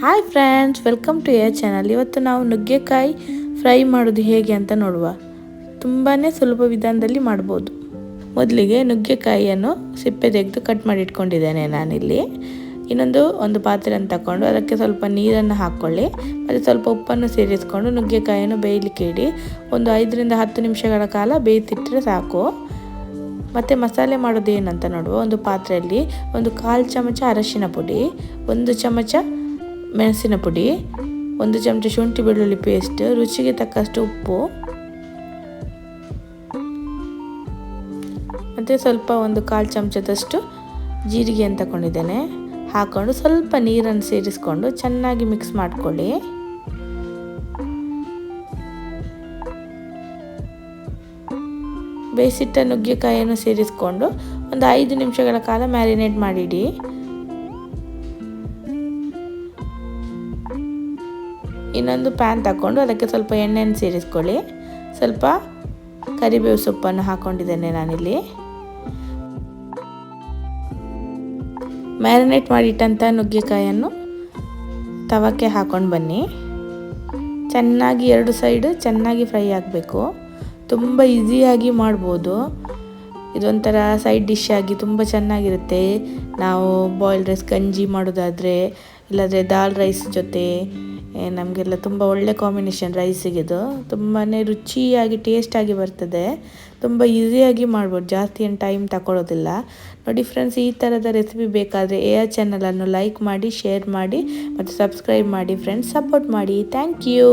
Hi friends welcome to your channel ಇವತ್ತು ನಾವು ನುಗ್ಗೆಕಾಯಿ ಫ್ರೈ ಮಾಡೋದು ಹೇಗೆ ಅಂತ ನೋಡುವ. ತುಂಬಾ ಸುಲಭ ವಿಧಾನದಲ್ಲಿ ಮಾಡ್ಬೋದು. ಮೊದಲಿಗೆ ನುಗ್ಗೆಕಾಯಿಯನ್ನು ಸಿಪ್ಪೆ ತೆಗೆದು ಕಟ್ ಮಾಡಿ ಇಟ್ಕೊಂಡಿದ್ದೇನೆ ನಾನಿಲ್ಲಿ. ಇನ್ನೊಂದು ಒಂದು ಪಾತ್ರೆಯನ್ನು ತಗೊಂಡು ಅದಕ್ಕೆ ಸ್ವಲ್ಪ ನೀರನ್ನು ಹಾಕ್ಕೊಳ್ಳಿ. ಮತ್ತು ಸ್ವಲ್ಪ ಉಪ್ಪನ್ನು ಸೇರಿಸ್ಕೊಂಡು ನುಗ್ಗೆಕಾಯಿಯನ್ನು ಬೇಯಲಿಕ್ಕೆ ಇಡಿ. ಒಂದು ಐದರಿಂದ ಹತ್ತು ನಿಮಿಷಗಳ ಕಾಲ ಬೇಯ್ತಿಟ್ಟರೆ ಸಾಕು. ಮತ್ತು ಮಸಾಲೆ ಮಾಡೋದು ಏನಂತ ನೋಡುವ. ಒಂದು ಪಾತ್ರೆಯಲ್ಲಿ ಒಂದು ಕಾಲು ಚಮಚ ಅರಶಿನ ಪುಡಿ, ಒಂದು ಚಮಚ ಮೆಣಸಿನ ಪುಡಿ, ಒಂದು ಚಮಚ ಶುಂಠಿ ಬೆಳ್ಳುಳ್ಳಿ ಪೇಸ್ಟ್ ರುಚಿಗೆ ತಕ್ಕಷ್ಟು ಉಪ್ಪು, ಮತ್ತು ಸ್ವಲ್ಪ ಒಂದು ಕಾಲು ಚಮಚದಷ್ಟು ಜೀರಿಗೆ ಅಂತ ತಗೊಂಡಿದ್ದೇನೆ ಹಾಕ್ಕೊಂಡು ಸ್ವಲ್ಪ ನೀರನ್ನು ಸೇರಿಸ್ಕೊಂಡು ಚೆನ್ನಾಗಿ ಮಿಕ್ಸ್ ಮಾಡ್ಕೊಳ್ಳಿ. ಬೇಯಿಸಿಟ್ಟ ನುಗ್ಗೆಕಾಯಿಯನ್ನು ಸೇರಿಸ್ಕೊಂಡು ಒಂದು ಐದು ನಿಮಿಷಗಳ ಕಾಲ ಮ್ಯಾರಿನೇಟ್ ಮಾಡಿಡಿ. ಇನ್ನೊಂದು ಪ್ಯಾನ್ ತಗೊಂಡು ಅದಕ್ಕೆ ಸ್ವಲ್ಪ ಎಣ್ಣೆಯನ್ನು ಸೇರಿಸ್ಕೊಳ್ಳಿ. ಸ್ವಲ್ಪ ಕರಿಬೇವು ಸೊಪ್ಪನ್ನು ಹಾಕ್ಕೊಂಡಿದ್ದೇನೆ ನಾನಿಲ್ಲಿ. ಮ್ಯಾರಿನೇಟ್ ಮಾಡಿಟ್ಟಂಥ ನುಗ್ಗೆಕಾಯನ್ನು ತವಕ್ಕೆ ಹಾಕೊಂಡು ಬನ್ನಿ. ಚೆನ್ನಾಗಿ ಎರಡು ಸೈಡು ಚೆನ್ನಾಗಿ ಫ್ರೈ ಆಗಬೇಕು. ತುಂಬ ಈಸಿಯಾಗಿ ಮಾಡ್ಬೋದು. ಇದೊಂಥರ ಸೈಡ್ ಡಿಶ್ ಆಗಿ ತುಂಬ ಚೆನ್ನಾಗಿರುತ್ತೆ. ನಾವು ಬಾಯ್ಲ್ಡ್ ರೈಸ್ ಗಂಜಿ ಮಾಡೋದಾದರೆ ಇಲ್ಲಾಂದರೆ ದಾಲ್ ರೈಸ್ ಜೊತೆ ನಮಗೆಲ್ಲ ತುಂಬ ಒಳ್ಳೆ ಕಾಂಬಿನೇಷನ್ ರೈಸಿಗಿದು ತುಂಬಾ ರುಚಿಯಾಗಿ ಟೇಸ್ಟಾಗಿ ಬರ್ತದೆ. ತುಂಬ ಈಸಿಯಾಗಿ ಮಾಡ್ಬೋದು. ಜಾಸ್ತಿ ಏನು ಟೈಮ್ ತಗೊಳ್ಳೋದಿಲ್ಲ ನೋಡಿ ಫ್ರೆಂಡ್ಸ್ ಈ ಥರದ ರೆಸಿಪಿ ಬೇಕಾದರೆ ಎ ಆರ್ ಚಾನಲನ್ನು ಲೈಕ್ ಮಾಡಿ ಶೇರ್ ಮಾಡಿ, ಮತ್ತು ಸಬ್ಸ್ಕ್ರೈಬ್ ಮಾಡಿ ಫ್ರೆಂಡ್ಸ್ ಸಪೋರ್ಟ್ ಮಾಡಿ. Thank you